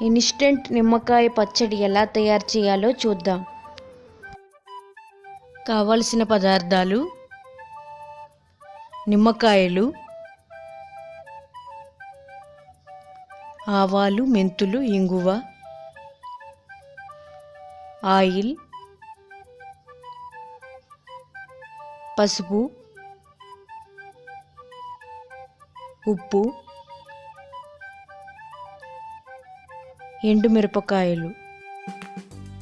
Instant నిమ్మకాయ పచ్చడి ఎలా తయారు చేయాలో చూద్దాం. కావలసిన పదార్థాలు నిమ్మకాయలు ఆవాలు మెంతులు ఇంగువ ఆయిల్ పసుపు ఉప్పు ఎండుమిరపకాయలు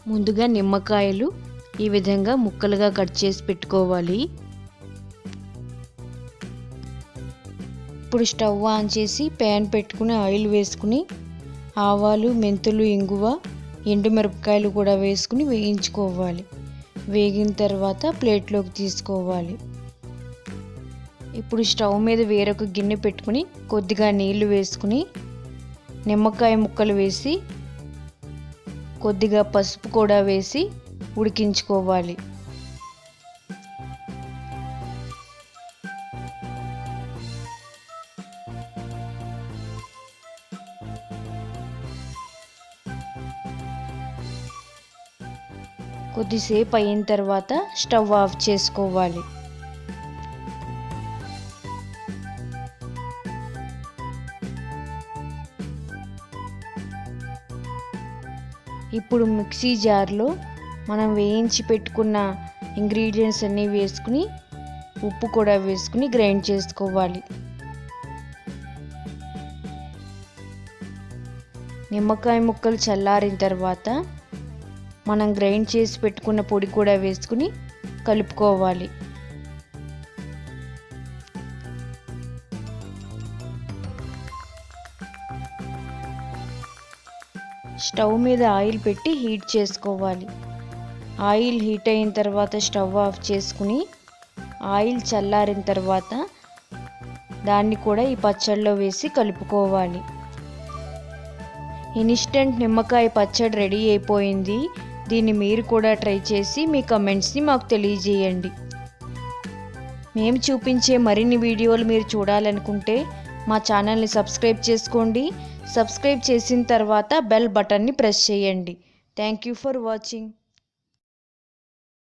ముందుగా నిమ్మకాయలు ఈ విధంగా ముక్కలుగా కట్ చేసి పెట్టుకోవాలి. ఇప్పుడు స్టవ్ ఆన్ చేసి ప్యాన్ పెట్టుకుని ఆయిల్ వేసుకుని ఆవాలు మెంతులు ఇంగువ ఎండుమిరపకాయలు కూడా వేసుకుని వేయించుకోవాలి. వేగిన తర్వాత ప్లేట్లోకి తీసుకోవాలి. ఇప్పుడు స్టవ్ మీద వేరొక గిన్నె పెట్టుకుని కొద్దిగా నీళ్ళు వేసుకుని నిమ్మకాయ ముక్కలు వేసి కొద్దిగా పసుపు కూడా వేసి ఉడికించుకోవాలి. కొద్దిసేపు అయిన తర్వాత స్టవ్ ఆఫ్ చేసుకోవాలి. ఇప్పుడు మిక్సీ జార్లో మనం వేయించి పెట్టుకున్న ఇంగ్రీడియంట్స్ అన్నీ వేసుకుని ఉప్పు కూడా వేసుకుని గ్రైండ్ చేసుకోవాలి. నిమ్మకాయ ముక్కలు చల్లారిన తర్వాత మనం గ్రైండ్ చేసి పెట్టుకున్న పొడి కూడా వేసుకుని కలుపుకోవాలి. స్టవ్ మీద ఆయిల్ పెట్టి హీట్ చేసుకోవాలి. ఆయిల్ హీట్ అయిన తర్వాత స్టవ్ ఆఫ్ చేసుకుని ఆయిల్ చల్లారిన తర్వాత దాన్ని కూడా ఈ పచ్చడిలో వేసి కలుపుకోవాలి. ఇన్స్టెంట్ నిమ్మకాయ పచ్చడి రెడీ అయిపోయింది. దీన్ని మీరు కూడా ట్రై చేసి మీ కమెంట్స్ని మాకు తెలియజేయండి. మేము చూపించే మరిన్ని వీడియోలు మీరు చూడాలనుకుంటే మా ఛానల్ని సబ్స్క్రైబ్ చేసుకోండి. సబ్స్క్రైబ్ చేసిన తర్వాత బెల్ బటన్ని ప్రెస్ చేయండి. Thank you for watching.